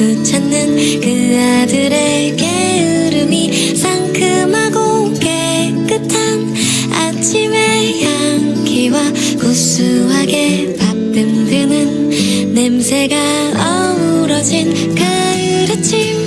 냉수 찾는 그 아들의 게으름이 상큼하고 깨끗한 아침의 향기와 구수하게 밥듬드는 냄새가 어우러진 가을 아침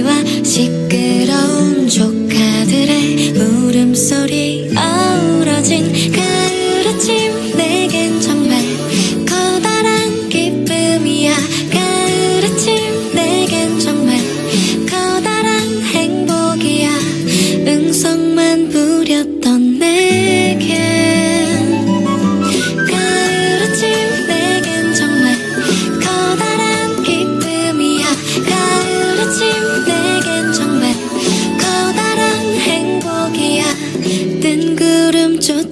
소리와 시끄러운 조카들의 울음소리 어우러진 가을 아침 내겐 정말 커다란 기쁨이야. 가을 아침 내겐 정말 커다란 행복이야. 응성만 부렸던 내겐